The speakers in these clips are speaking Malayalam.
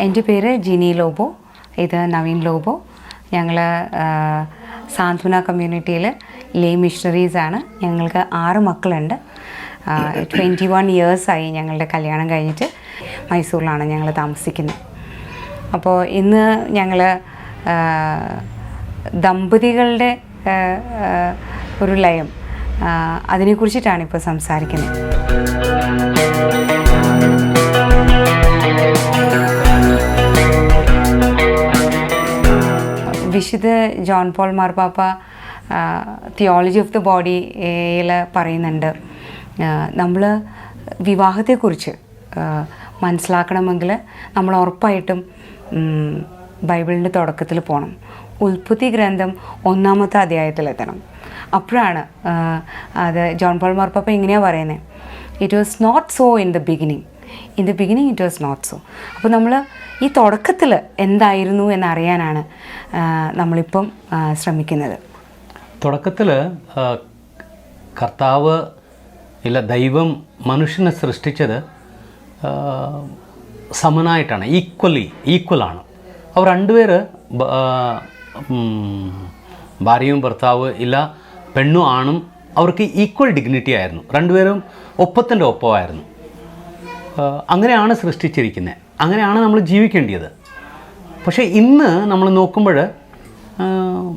എന്റെ പേര് ജിനി ലോബോ. ഇത് നവീൻ ലോബോ. ഞങ്ങൾ സാന്ത്വന കമ്മ്യൂണിറ്റിയിൽ ലേ മിഷണറീസാണ് ഞങ്ങൾക്ക് ആറ് മക്കളുണ്ട്. ട്വന്റി വൺ ഇയേഴ്സായി ഞങ്ങളുടെ കല്യാണം കഴിഞ്ഞിട്ട് മൈസൂരിലാണ് ഞങ്ങൾ താമസിക്കുന്നത്. അപ്പോൾ ഇന്ന് ഞങ്ങൾ ദമ്പതികളുടെ ഒരു ലയം അതിനെക്കുറിച്ചിട്ടാണ് ഇപ്പോൾ സംസാരിക്കുന്നത്. വിശുദ്ധ ജോൺ പോൾ മാർപ്പാപ്പ തിയോളജി ഓഫ് ദ ബോഡിയിൽ പറയുന്നുണ്ട്. നമ്മൾ വിവാഹത്തെക്കുറിച്ച് മനസ്സിലാക്കണമെങ്കിൽ നമ്മൾ ഉറപ്പായിട്ടും ബൈബിളിന്റെ തുടക്കത്തിൽ പോകണം ഉൽപ്പത്തി ഗ്രന്ഥം ഒന്നാമത്തെ അധ്യായത്തിലെത്തണം. അപ്പോഴാണ് അത് ജോൺ പോൾ മാർപ്പാപ്പ ഇങ്ങനെയാണ് പറയുന്നത് it was not so in the beginning in the beginning it was not so അപ്പോൾ നമ്മൾ ഈ തുടക്കത്തിൽ എന്തായിരുന്നു എന്നറിയാനാണ് നമ്മളിപ്പം ശ്രമിക്കുന്നത്. തുടക്കത്തിൽ കർത്താവ് ഇല്ല ദൈവം മനുഷ്യനെ സൃഷ്ടിച്ചത് സമനായിട്ടാണ് ഈക്വലി ഈക്വലാണ് അവർ രണ്ടുപേർ ഭാര്യയും ഭർത്താവ് ഇല്ല പെണ്ണും ആണും അവർക്ക് ഈക്വൽ ഡിഗ്നിറ്റി ആയിരുന്നു. രണ്ടുപേരും ഒപ്പത്തിന്റെ ഒപ്പമായിരുന്നു. അങ്ങനെയാണ് സൃഷ്ടിച്ചിരിക്കുന്നത് അങ്ങനെയാണ് നമ്മൾ ജീവിക്കേണ്ടത് പക്ഷേ ഇന്ന് നമ്മൾ നോക്കുമ്പോൾ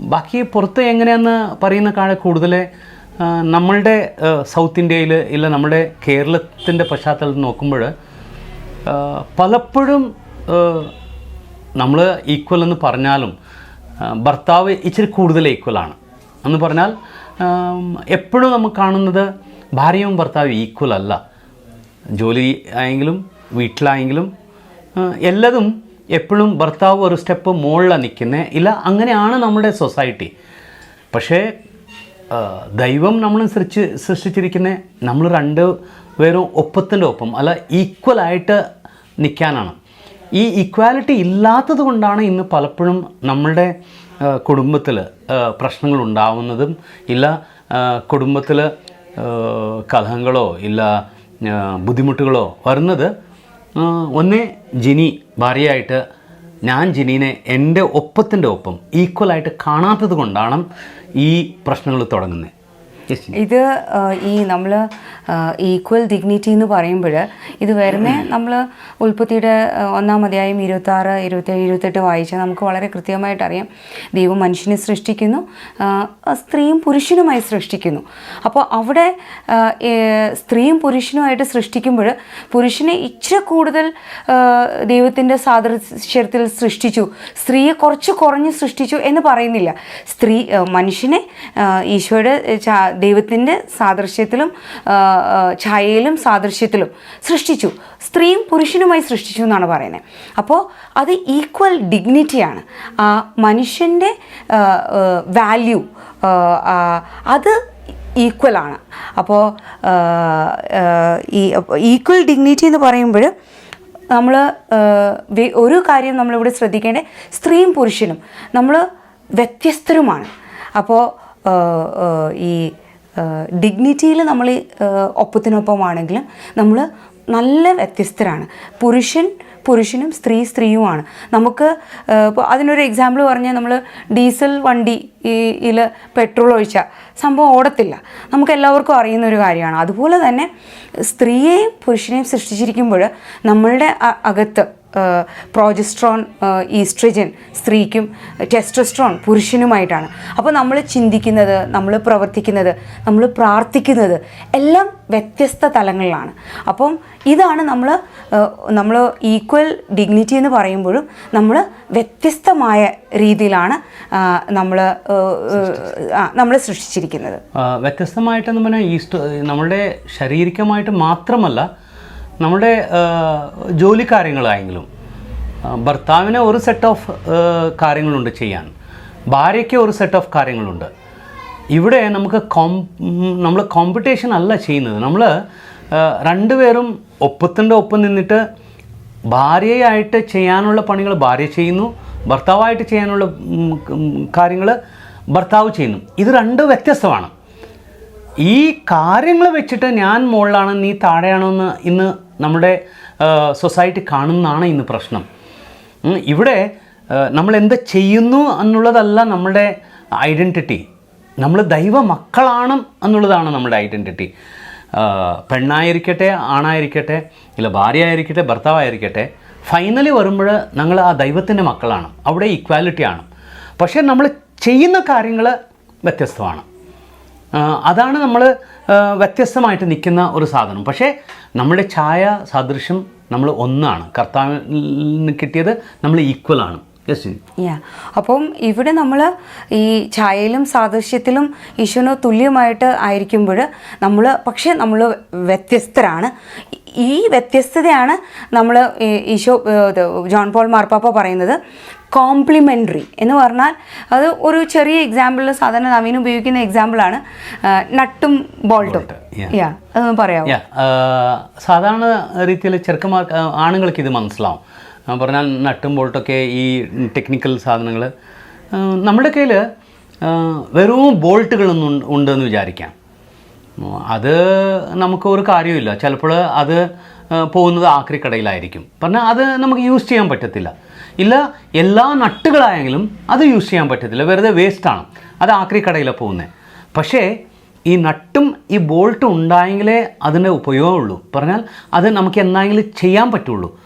ബാക്കി പുറത്ത് എങ്ങനെയെന്ന് പറയുന്ന കാലം കൂടുതൽ നമ്മളുടെ സൗത്ത് ഇന്ത്യയിൽ ഇല്ല നമ്മുടെ കേരളത്തിന്റെ പശ്ചാത്തലത്തിൽ നോക്കുമ്പോൾ പലപ്പോഴും നമ്മൾ ഈക്വൽ എന്ന് പറഞ്ഞാലും ഭർത്താവ് ഇച്ചിരി കൂടുതൽ ഈക്വലാണ് എന്ന് പറഞ്ഞാൽ എപ്പോഴും നമ്മൾ കാണുന്നത് ഭാര്യയും ഭർത്താവും ഈക്വൽ അല്ല. ജോലി ആയെങ്കിലും വീട്ടിലായെങ്കിലും എല്ലതും എപ്പോഴും ഭർത്താവ് ഒരു സ്റ്റെപ്പ് മുകളിലാണ് നിൽക്കുന്നത് ഇല്ല അങ്ങനെയാണ് നമ്മുടെ സൊസൈറ്റി. പക്ഷേ ദൈവം നമ്മൾ സൃഷ്ടിച്ച് സൃഷ്ടിച്ചിരിക്കുന്നത് നമ്മൾ രണ്ട് പേരും ഒപ്പത്തിന്റെ ഒപ്പം അല്ല ഈക്വലായിട്ട് നിൽക്കാനാണ്. ഈ ഈക്വാലിറ്റി ഇല്ലാത്തത് കൊണ്ടാണ് ഇന്ന് പലപ്പോഴും നമ്മളുടെ കുടുംബത്തിൽ പ്രശ്നങ്ങൾ ഉണ്ടാവുന്നതും ഇല്ല കുടുംബത്തിൽ കലഹങ്ങളോ ഇല്ല ബുദ്ധിമുട്ടുകളോ വരുന്നത് ഒന്ന് ജിനി ഭാര്യയായിട്ട് ഞാൻ ജിനീനെ എന്റെ ഒപ്പത്തിന്റെ ഒപ്പം ഈക്വലായിട്ട് കാണാത്തത് കൊണ്ടാണ് ഈ പ്രശ്നങ്ങൾ തുടങ്ങുന്നത്. ഇത് ഈ നമ്മൾ ഈക്വൽ ഡിഗ്നിറ്റി എന്ന് പറയുമ്പോൾ ഇത് വരുന്ന നമ്മൾ ഉൽപ്പത്തിയുടെ ഒന്നാം അധ്യായം ഇരുപത്താറ് ഇരുപത്തേഴ് ഇരുപത്തെട്ട് വായിച്ചാൽ നമുക്ക് വളരെ കൃത്യമായിട്ട് അറിയാം. ദൈവം മനുഷ്യനെ സൃഷ്ടിക്കുന്നു സ്ത്രീയും പുരുഷനുമായി സൃഷ്ടിക്കുന്നു. അപ്പോൾ അവിടെ സ്ത്രീയും പുരുഷനുമായിട്ട് സൃഷ്ടിക്കുമ്പോൾ പുരുഷനെ ഇച്ചിരി കൂടുതൽ ദൈവത്തിന്റെ സാദൃശ്യത്തിൽ സൃഷ്ടിച്ചു സ്ത്രീയെ കുറച്ച് കുറഞ്ഞ് സൃഷ്ടിച്ചു എന്ന് പറയുന്നില്ല. സ്ത്രീ മനുഷ്യനെ ഈശോയുടെ ചാ- ദൈവത്തിന്റെ സാദൃശ്യത്തിലും ഛായയിലും സാദൃശ്യത്തിലും സൃഷ്ടിച്ചു. സ്ത്രീയും പുരുഷനുമായി സൃഷ്ടിച്ചു എന്നാണ് പറയുന്നത്. അപ്പോൾ അത് ഈക്വൽ ഡിഗ്നിറ്റിയാണ് ആ മനുഷ്യന്റെ വാല്യൂ അത് ഈക്വലാണ് അപ്പോൾ ഈ ഈക്വൽ ഡിഗ്നിറ്റി എന്ന് പറയുമ്പോൾ നമ്മൾ ഒരു കാര്യം നമ്മളിവിടെ ശ്രദ്ധിക്കേണ്ടത് സ്ത്രീയും പുരുഷനും നമ്മൾ വ്യത്യസ്തരുമാണ്. അപ്പോൾ ഈ ഡിഗ്നിറ്റിയിൽ നമ്മൾ ഒപ്പത്തിനൊപ്പമാണെങ്കിലും നമ്മൾ നല്ല വ്യത്യസ്തരാണ്. പുരുഷൻ പുരുഷനും സ്ത്രീ സ്ത്രീയുമാണ്. നമുക്ക് ഇപ്പോൾ അതിനൊരു എക്സാമ്പിൾ പറഞ്ഞാൽ നമ്മൾ ഡീസൽ വണ്ടി ഇതിൽ പെട്രോൾ ഒഴിച്ചാൽ സംഭവം ഓടത്തില്ല. നമുക്ക് എല്ലാവർക്കും അറിയുന്ന ഒരു കാര്യമാണ്. അതുപോലെ തന്നെ സ്ത്രീയെയും പുരുഷനെയും സൃഷ്ടിച്ചിരിക്കുമ്പോൾ നമ്മളുടെ അകത്ത് പ്രോജസ്ട്രോൺ ഈസ്ട്രജൻ സ്ത്രീക്കും ടെസ്ട്രസ്ട്രോൺ പുരുഷനുമായിട്ടാണ്. അപ്പോൾ നമ്മൾ ചിന്തിക്കുന്നത് നമ്മൾ പ്രവർത്തിക്കുന്നത് നമ്മൾ പ്രാർത്ഥിക്കുന്നത് എല്ലാം വ്യത്യസ്ത തലങ്ങളിലാണ്. അപ്പം ഇതാണ് നമ്മൾ നമ്മൾ ഈക്വൽ ഡിഗ്നിറ്റി എന്ന് പറയുമ്പോഴും നമ്മൾ വ്യത്യസ്തമായ രീതിയിലാണ് നമ്മൾ നമ്മൾ സൃഷ്ടിച്ചിരിക്കുന്നത്. വ്യത്യസ്തമായിട്ടെന്ന് പറഞ്ഞാൽ ഈ നമ്മളുടെ ശാരീരികമായിട്ട് മാത്രമല്ല നമ്മുടെ ജോലി കാര്യങ്ങളായെങ്കിലും ഭർത്താവിന് ഒരു സെറ്റ് ഓഫ് കാര്യങ്ങളുണ്ട് ചെയ്യാൻ. ഭാര്യയ്ക്ക് ഒരു സെറ്റ് ഓഫ് കാര്യങ്ങളുണ്ട്. ഇവിടെ നമുക്ക് കോം നമ്മൾ കോമ്പറ്റീഷൻ അല്ല ചെയ്യുന്നത്. നമ്മൾ രണ്ടുപേരും ഒപ്പത്തിന്റെ ഒപ്പം നിന്നിട്ട് ഭാര്യയായിട്ട് ചെയ്യാനുള്ള പണികൾ ഭാര്യ ചെയ്യുന്നു ഭർത്താവായിട്ട് ചെയ്യാനുള്ള കാര്യങ്ങൾ ഭർത്താവ് ചെയ്യുന്നു. ഇത് രണ്ട് വ്യത്യസ്തമാണ്. ഈ കാര്യങ്ങൾ വെച്ചിട്ട് ഞാൻ മുകളിലാണ് നീ താഴെയാണോ എന്ന് ഇന്ന് നമ്മുടെ സൊസൈറ്റി കാണുന്നതാണ് ഇന്ന് പ്രശ്നം. ഇവിടെ നമ്മൾ എന്ത് ചെയ്യുന്നു എന്നുള്ളതല്ല നമ്മുടെ ഐഡന്റിറ്റി നമ്മൾ ദൈവ മക്കളാണ് എന്നുള്ളതാണ് നമ്മുടെ ഐഡന്റിറ്റി പെണ്ണായിരിക്കട്ടെ ആണായിരിക്കട്ടെ ഇല്ല ഭാര്യ ആയിരിക്കട്ടെ ഭർത്താവായിരിക്കട്ടെ ഫൈനലി വരുമ്പോൾ ഞങ്ങൾ ആ ദൈവത്തിന്റെ മക്കളാണ്. അവിടെ ഈക്വാലിറ്റി ആണ്. പക്ഷേ നമ്മൾ ചെയ്യുന്ന കാര്യങ്ങൾ വ്യത്യസ്തമാണ്. അതാണ് നമ്മൾ വ്യത്യസ്തമായിട്ട് നിൽക്കുന്ന ഒരു സാധനം. പക്ഷേ നമ്മുടെ ഛായ സാദൃശ്യം നമ്മൾ ഒന്നാണ്. കർത്താവിന് കിട്ടിയത് നമ്മൾ ഈക്വലാണ് യാ അപ്പം ഇവിടെ നമ്മൾ ഈ ഛായയിലും സാദൃശ്യത്തിലും ഈശോന് തുല്യമായിട്ട് ആയിരിക്കുമ്പോൾ നമ്മൾ പക്ഷേ നമ്മൾ വ്യത്യസ്തരാണ്. ഈ വ്യത്യസ്തതയാണ് നമ്മൾ ഈശോ ജോൺ പോൾ മാർപ്പാപ്പ പറയുന്നത് കോംപ്ലിമെന്ററി എന്ന് പറഞ്ഞാൽ അത് ഒരു ചെറിയ എക്സാമ്പിൾ സാധാരണ നവീൻ ഉപയോഗിക്കുന്ന എക്സാമ്പിളാണ് നട്ടും ബോൾട്ടും. യാ അതൊന്ന് പറയാമോ സാധാരണ രീതിയിൽ ചെറുക്കന്മാർ ആണുങ്ങൾക്ക് ഇത് മനസ്സിലാവും. പറഞ്ഞാൽ നട്ടും ബോൾട്ടൊക്കെ ഈ ടെക്നിക്കൽ സാധനങ്ങൾ നമ്മുടെ കയ്യിൽ വെറും ബോൾട്ടുകളൊന്നും ഉണ്ട്- ഉണ്ടെന്ന് വിചാരിക്കാം. അത് നമുക്ക് ഒരു കാര്യമില്ല ചിലപ്പോൾ അത് പോകുന്നത് ആക്രിക്കടയിലായിരിക്കും. പറഞ്ഞാൽ അത് നമുക്ക് യൂസ് ചെയ്യാൻ പറ്റത്തില്ല. ഇല്ല എല്ലാ നട്ടുകളായെങ്കിലും അത് യൂസ് ചെയ്യാൻ പറ്റത്തില്ല. വെറുതെ വേസ്റ്റാണ്. അത് ആക്രിക്കടയിലാണ് പോകുന്നത് പക്ഷേ ഈ നട്ടും ഈ ബോൾട്ടും ഉണ്ടായെങ്കിലേ അതിന്റെ ഉപയോഗമുള്ളൂ. പറഞ്ഞാൽ അത് നമുക്ക് എന്തായെങ്കിലും ചെയ്യാൻ പറ്റുള്ളൂ.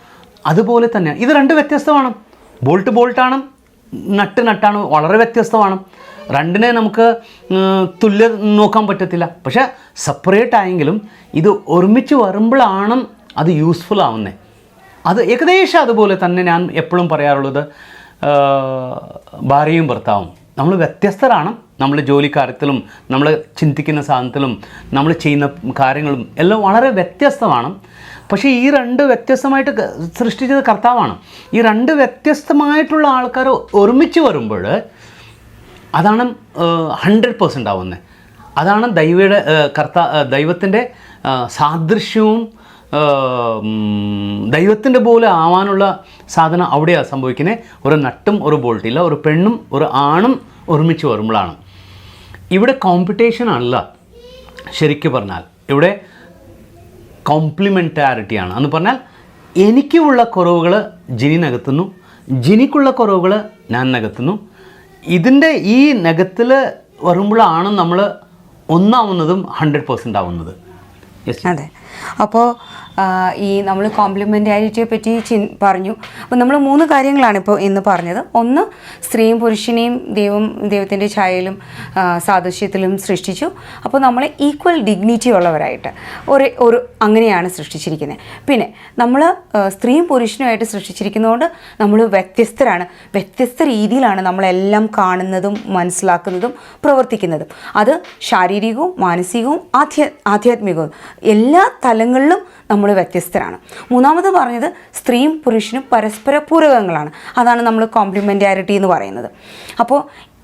അതുപോലെ തന്നെ ഇത് രണ്ട് വ്യത്യസ്തമാണ്. ബോൾട്ട് ബോൾട്ടാണ് നട്ട് നട്ടാണ് വളരെ വ്യത്യസ്തമാണ്. രണ്ടിനെ നമുക്ക് തുല്യ നോക്കാൻ പറ്റത്തില്ല. പക്ഷേ സെപ്പറേറ്റ് ആയെങ്കിലും ഇത് ഒരുമിച്ച് വരുമ്പോഴാണ് അത് യൂസ്ഫുൾ ആവുന്നത് അത് ഏകദേശം അതുപോലെ തന്നെ ഞാൻ എപ്പോഴും പറയാറുള്ളത് ഭാര്യയും ഭർത്താവും. നമ്മൾ വ്യത്യസ്തരാണ്. നമ്മൾ ജോലിക്കാര്യത്തിലും നമ്മൾ ചിന്തിക്കുന്ന സാധനത്തിലും നമ്മൾ ചെയ്യുന്ന കാര്യങ്ങളും എല്ലാം വളരെ വ്യത്യസ്തമാണ്. പക്ഷേ ഈ രണ്ട് വ്യത്യസ്തമായിട്ട് സൃഷ്ടിച്ചത് കർത്താവാണ്. ഈ രണ്ട് വ്യത്യസ്തമായിട്ടുള്ള ആൾക്കാർ ഒരുമിച്ച് വരുമ്പോൾ അതാണ് ഹൺഡ്രഡ് പേഴ്സന്റ് ആവുന്നത് അതാണ് ദൈവയുടെ കർത്ത ദൈവത്തിന്റെ സാദൃശ്യവും ദൈവത്തിന്റെ പോലെ ആവാനുള്ള സാധനം അവിടെയാണ് സംഭവിക്കുന്നത് ഒരു നട്ടും ഒരു ബോൾട്ടില്ല ഒരു പെണ്ണും ഒരു ആണും ഒരുമിച്ച് വരുമ്പോഴാണ്. ഇവിടെ കോമ്പറ്റീഷൻ അല്ല ശരിക്കും പറഞ്ഞാൽ. ഇവിടെ കോംപ്ലിമെന്റാരിറ്റിയാണ് എന്ന് പറഞ്ഞാൽ എനിക്കുള്ള കുറവുകൾ ജിനി നികത്തുന്നു ജിനിക്കുള്ള കുറവുകൾ ഞാൻ നികത്തുന്നു ഇതിന്റെ ഈ നഗത്തിൽ വരുമ്പോഴാണ് നമ്മൾ ഒന്നാവുന്നതും ഹൺഡ്രഡ് പേഴ്സന്റ് ആവുന്നത്. അതെ. അപ്പോൾ ഈ നമ്മൾ കോംപ്ലിമെന്റാരിറ്റിയെ പറ്റി ചി പറഞ്ഞു. അപ്പോൾ നമ്മൾ മൂന്ന് കാര്യങ്ങളാണ് ഇപ്പോൾ ഇന്ന് പറഞ്ഞത്. ഒന്ന് സ്ത്രീയും പുരുഷനെയും ദൈവം ദൈവത്തിന്റെ ഛായയിലും സാദൃശ്യത്തിലും സൃഷ്ടിച്ചു. അപ്പോൾ നമ്മളെ ഈക്വൽ ഡിഗ്നിറ്റി ഉള്ളവരായിട്ട് ഒരു ഒരു അങ്ങനെയാണ് സൃഷ്ടിച്ചിരിക്കുന്നത് പിന്നെ നമ്മൾ സ്ത്രീയും പുരുഷനുമായിട്ട് സൃഷ്ടിച്ചിരിക്കുന്നതുകൊണ്ട് നമ്മൾ വ്യത്യസ്തരാണ്. വ്യത്യസ്ത രീതിയിലാണ് നമ്മളെല്ലാം കാണുന്നതും മനസ്സിലാക്കുന്നതും പ്രവർത്തിക്കുന്നതും. അത് ശാരീരികവും മാനസികവും ആധ്യ ആധ്യാത്മികവും എല്ലാ തലങ്ങളിലും നമ്മൾ വ്യത്യസ്തരാണ്. മൂന്നാമത് പറഞ്ഞത് സ്ത്രീയും പുരുഷനും പരസ്പര പൂരകങ്ങളാണ്. അതാണ് നമ്മൾ കോംപ്ലിമെന്റാരിറ്റി എന്ന് പറയുന്നത്. അപ്പോൾ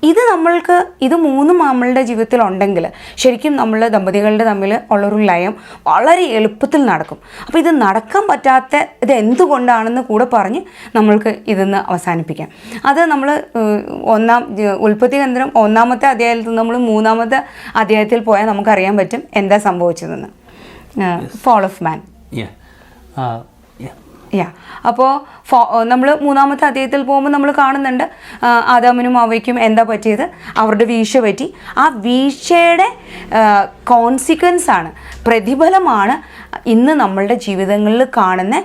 ഇത് നമ്മൾക്ക് ഇത് മൂന്നും നമ്മളുടെ ജീവിതത്തിൽ ഉണ്ടെങ്കിൽ ശരിക്കും നമ്മൾ ദമ്പതികളുടെ തമ്മിൽ ഉള്ളൊരു ലയം വളരെ എളുപ്പത്തിൽ നടക്കും. അപ്പോൾ ഇത് നടക്കാൻ പറ്റാത്ത ഇത് എന്തുകൊണ്ടാണെന്ന് കൂടെ പറഞ്ഞ് നമ്മൾക്ക് ഇതെന്ന് അവസാനിപ്പിക്കാം. അത് നമ്മൾ ഒന്നാം ഉൽപ്പത്തി കേന്ദ്രം ഒന്നാമത്തെ അധ്യായത്തിൽ നമ്മൾ മൂന്നാമത്തെ അധ്യായത്തിൽ പോയാൽ നമുക്കറിയാൻ പറ്റും എന്താ സംഭവിച്ചതെന്ന്. ഫോൾ ഓഫ് മാൻ യാ യാ യാ അപ്പോൾ ഫോ നമ്മൾ മൂന്നാമത്തെ അധ്യായത്തിൽ പോകുമ്പോൾ നമ്മൾ കാണുന്നുണ്ട് ആദാമിനും അവയ്ക്കും എന്താ പറ്റിയത്? അവരുടെ വീഴ്ച പറ്റി. ആ വീഴ്ചയുടെ കോൺസിക്വൻസ് ആണ് പ്രതിഫലമാണ് ഇന്ന് നമ്മളുടെ ജീവിതങ്ങളിൽ കാണുന്ന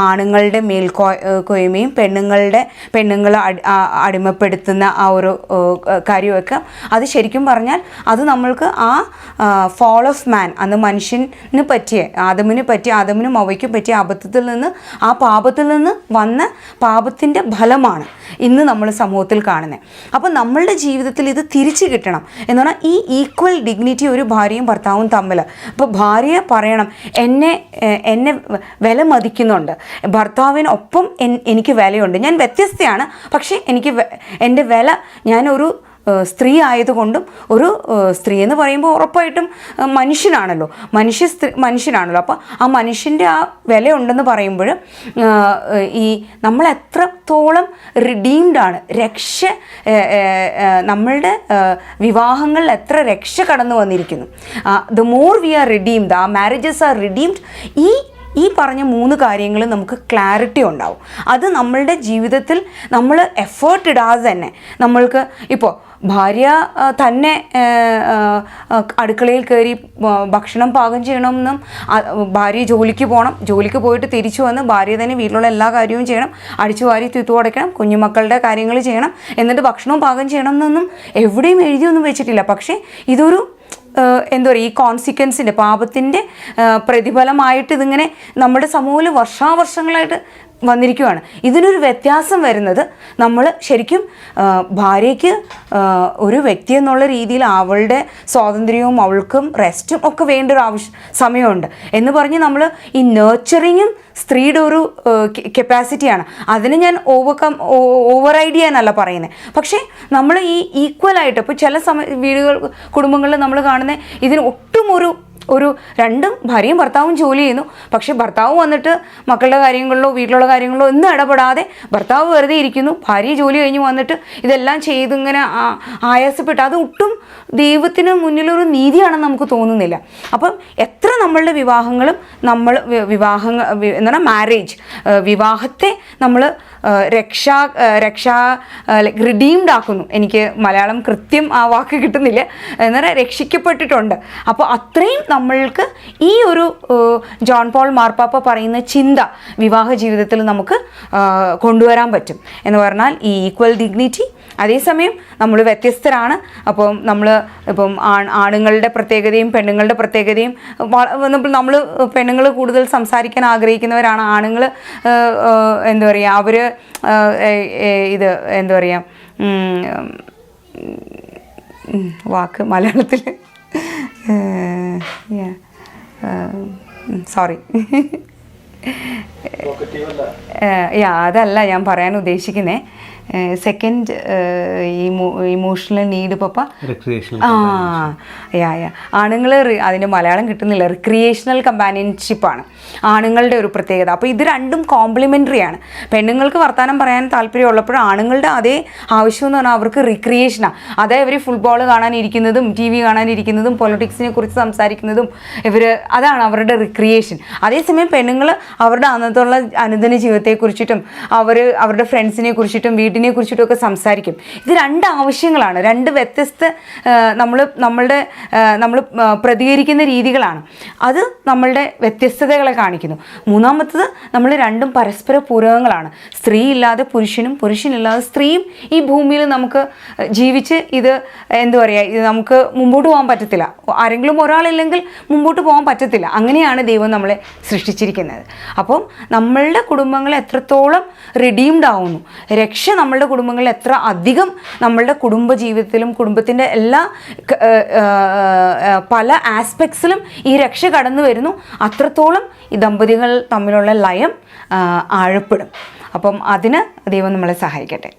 ആണുങ്ങളുടെ ആണുങ്ങളുടെ മേൽക്കോയ്മയും പെണ്ണുങ്ങളുടെ പെണ്ണുങ്ങളെ അടിമപ്പെടുത്തുന്ന ആ ഒരു കാര്യമൊക്കെ അത് ശരിക്കും പറഞ്ഞാൽ അത് നമ്മൾക്ക് ആ ഫോൾ ഓഫ് മാൻ അന്ന് മനുഷ്യന് പറ്റിയ ആദമിന് പറ്റിയ ആദമിനും അവയ്ക്കും പറ്റിയ അബദ്ധത്തിൽ നിന്ന് ആ പാപത്തിൽ നിന്ന് വന്ന പാപത്തിന്റെ ഫലമാണ് ഇന്ന് നമ്മൾ സമൂഹത്തിൽ കാണുന്നത് അപ്പോൾ നമ്മളുടെ ജീവിതത്തിൽ ഇത് തിരിച്ചു കിട്ടണം എന്ന് പറഞ്ഞാൽ ഈ ഈക്വൽ ഡിഗ്നിറ്റി ഒരു ഭാര്യയും ഭർത്താവും തമ്മിൽ അപ്പോൾ ഭാര്യ പറയണം എന്നെ എന്നെ വില മതിക്കുന്നുണ്ട്. ഭർത്താവിനൊപ്പം എനിക്ക് വിലയുണ്ട്. ഞാൻ വ്യത്യസ്തയാണ് പക്ഷേ എനിക്ക് എന്റെ വില ഞാനൊരു സ്ത്രീ ആയതുകൊണ്ടും ഒരു സ്ത്രീ എന്ന് പറയുമ്പോൾ ഉറപ്പായിട്ടും മനുഷ്യനാണല്ലോ. മനുഷ്യ സ്ത്രീ മനുഷ്യനാണല്ലോ. അപ്പോൾ ആ മനുഷ്യന്റെ ആ വില ഉണ്ടെന്ന് പറയുമ്പോൾ ഈ നമ്മൾ എത്രത്തോളം റിഡീംഡാണ് രക്ഷ നമ്മളുടെ വിവാഹങ്ങളിൽ എത്ര രക്ഷ കടന്നു വന്നിരിക്കുന്നു. The more we are redeemed the marriages are redeemed ഈ ഈ പറഞ്ഞ മൂന്ന് കാര്യങ്ങൾ നമുക്ക് ക്ലാരിറ്റി ഉണ്ടാവും. അത് നമ്മളുടെ ജീവിതത്തിൽ നമ്മൾ എഫേർട്ട് ഇടാതെ തന്നെ നമ്മൾക്ക് ഇപ്പോൾ ഭാര്യ തന്നെ അടുക്കളയിൽ കയറി ഭക്ഷണം പാകം ചെയ്യണമെന്നും ഭാര്യ ജോലിക്ക് പോകണം ജോലിക്ക് പോയിട്ട് തിരിച്ചു വന്ന് ഭാര്യ തന്നെ വീട്ടിലുള്ള എല്ലാ കാര്യവും ചെയ്യണം അടിച്ചു വാരി തിത്തു അടയ്ക്കണം കുഞ്ഞുമക്കളുടെ കാര്യങ്ങൾ ചെയ്യണം എന്നിട്ട് ഭക്ഷണവും പാകം ചെയ്യണം എന്നൊന്നും എവിടെയും എഴുതിയൊന്നും വെച്ചിട്ടില്ല. പക്ഷേ ഇതൊരു എന്താ പറയുക ഈ കോൺസിക്വൻസിന്റെ പാപത്തിന്റെ പ്രതിഫലമായിട്ട് ഇതിങ്ങനെ നമ്മുടെ സമൂഹത്തിൽ വർഷാവർഷങ്ങളായിട്ട് വന്നിരിക്കുകയാണ് ഇതിനൊരു വ്യത്യാസം വരുന്നത് നമ്മൾ ശരിക്കും ഭാര്യയ്ക്ക് ഒരു വ്യക്തി എന്നുള്ള രീതിയിൽ അവളുടെ സ്വാതന്ത്ര്യവും അവൾക്കും റെസ്റ്റും ഒക്കെ വേണ്ട ഒരു ആവശ്യ സമയമുണ്ട്. എന്ന് പറഞ്ഞ് നമ്മൾ ഈ നേർച്ചറിങ്ങും സ്ത്രീയുടെ ഒരു കപ്പാസിറ്റിയാണ് അതിന് ഞാൻ ഓവർകം ഓവർ ഐഡിയ എന്നല്ല പറയുന്നത് പക്ഷേ നമ്മൾ ഈ ഈക്വൽ ആയിട്ട് ഇപ്പോൾ ചില സമയ വീടുകൾ കുടുംബങ്ങളിൽ നമ്മൾ കാണുന്ന ഇതിന് ഒട്ടും ഒരു ഒരു രണ്ടും ഭാര്യയും ഭർത്താവും ജോലി ചെയ്യുന്നു. പക്ഷേ ഭർത്താവ് വന്നിട്ട് മക്കളുടെ കാര്യങ്ങളിലോ വീട്ടിലുള്ള കാര്യങ്ങളിലോ ഒന്നും ഇടപെടാതെ ഭർത്താവ് വെറുതെ ഇരിക്കുന്നു. ഭാര്യ ജോലി കഴിഞ്ഞ് വന്നിട്ട് ഇതെല്ലാം ചെയ്ത് ഇങ്ങനെ ആയാസപ്പെട്ട് അത് ഒട്ടും ദൈവത്തിന് മുന്നിലൊരു നീതിയാണെന്ന് നമുക്ക് തോന്നുന്നില്ല. അപ്പം എത്ര നമ്മളുടെ വിവാഹങ്ങളും നമ്മൾ വിവാഹങ്ങൾ എന്താണ് മാരേജ് വിവാഹത്തെ നമ്മൾ രക്ഷാ രക്ഷാ റിഡീംഡ് ആക്കുന്നു. എനിക്ക് മലയാളം കൃത്യം ആ വാക്ക് കിട്ടുന്നില്ല. എന്ന് എന്നാൽ രക്ഷിക്കപ്പെട്ടിട്ടുണ്ട്. അപ്പോൾ അത്രയും നമ്മൾക്ക് ഈ ഒരു ജോൺ പോൾ മാർപ്പാപ്പ പറയുന്ന ചിന്ത വിവാഹ ജീവിതത്തിൽ നമുക്ക് കൊണ്ടുവരാൻ പറ്റും. എന്ന് പറഞ്ഞാൽ ഈ ഈക്വൽ ഡിഗ്നിറ്റി അതേസമയം നമ്മൾ വ്യത്യസ്തരാണ്. അപ്പം നമ്മൾ ഇപ്പം ആൺ ആണുങ്ങളുടെ പ്രത്യേകതയും പെണ്ണുങ്ങളുടെ പ്രത്യേകതയും നമ്മൾ പെണ്ണുങ്ങൾ കൂടുതൽ സംസാരിക്കാൻ ആഗ്രഹിക്കുന്നവരാണ്. ആണുങ്ങൾ എന്താ പറയുക അവർ ഇത് എന്താ പറയുക വാക്ക് മലയാളത്തിൽ സോറി. യാ അതല്ല ഞാൻ പറയാൻ ഉദ്ദേശിക്കുന്നത് സെക്കൻഡ് ഇമോഷണൽ നീഡ് പപ്പ ആ യാ യാ ആണുങ്ങൾ അതിന്റെ മലയാളം കിട്ടുന്നില്ല. റിക്രിയേഷണൽ കമ്പാനിയൻഷിപ്പാണ് ആണുങ്ങളുടെ ഒരു പ്രത്യേകത. അപ്പോൾ ഇത് രണ്ടും കോംപ്ലിമെന്ററി ആണ്. പെണ്ണുങ്ങൾക്ക് വർത്തമാനം പറയാൻ താല്പര്യമുള്ളപ്പോൾ ആണുങ്ങളുടെ അതേ ആവശ്യം എന്ന് പറഞ്ഞാൽ അവർക്ക് റിക്രിയേഷനാണ് അതായത് ഇവർ ഫുട്ബോൾ കാണാനിരിക്കുന്നതും ടി വി കാണാനിരിക്കുന്നതും പൊളിറ്റിക്സിനെ കുറിച്ച് സംസാരിക്കുന്നതും ഇവർ അതാണ് അവരുടെ റിക്രിയേഷൻ അതേസമയം പെണ്ണുങ്ങൾ അവരുടെ അന്നത്തുള്ള അനുദിന ജീവിതത്തെക്കുറിച്ചിട്ടും അവർ അവരുടെ ഫ്രണ്ട്സിനെ കുറിച്ചിട്ടും വീട്ടിനെ കുറിച്ചിട്ടും ഒക്കെ സംസാരിക്കും. ഇത് രണ്ട് ആവശ്യങ്ങളാണ്. രണ്ട് വ്യത്യസ്ത നമ്മൾ നമ്മളുടെ നമ്മൾ പ്രതികരിക്കുന്ന രീതികളാണ്. അത് നമ്മളുടെ വ്യത്യസ്തതകളെ കാണിക്കുന്നു. മൂന്നാമത്തത് നമ്മൾ രണ്ടും പരസ്പര പൂരകങ്ങളാണ്. സ്ത്രീ ഇല്ലാതെ പുരുഷനും പുരുഷനില്ലാതെ സ്ത്രീയും ഈ ഭൂമിയിൽ നമുക്ക് ജീവിച്ച് ഇത് എന്താ പറയുക ഇത് നമുക്ക് മുമ്പോട്ട് പോകാൻ പറ്റത്തില്ല. ആരെങ്കിലും ഒരാളില്ലെങ്കിൽ മുമ്പോട്ട് പോകാൻ പറ്റത്തില്ല. അങ്ങനെയാണ് ദൈവം നമ്മളെ സൃഷ്ടിച്ചിരിക്കുന്നത്. അപ്പം നമ്മളുടെ കുടുംബങ്ങൾ എത്രത്തോളം റിഡീംഡ് ആവുന്നു. രക്ഷ നമ്മളുടെ കുടുംബങ്ങളിൽ എത്ര അധികം നമ്മളുടെ കുടുംബ ജീവിതത്തിലും കുടുംബത്തിന്റെ എല്ലാ പല ആസ്പെക്ട്സിലും ഈ രക്ഷ കടന്നു വരുന്നു. അത്രത്തോളം ഈ ദമ്പതികൾ തമ്മിലുള്ള ലയം ആഴപ്പെടും. അപ്പം അതിന് ദൈവം നമ്മളെ സഹായിക്കട്ടെ.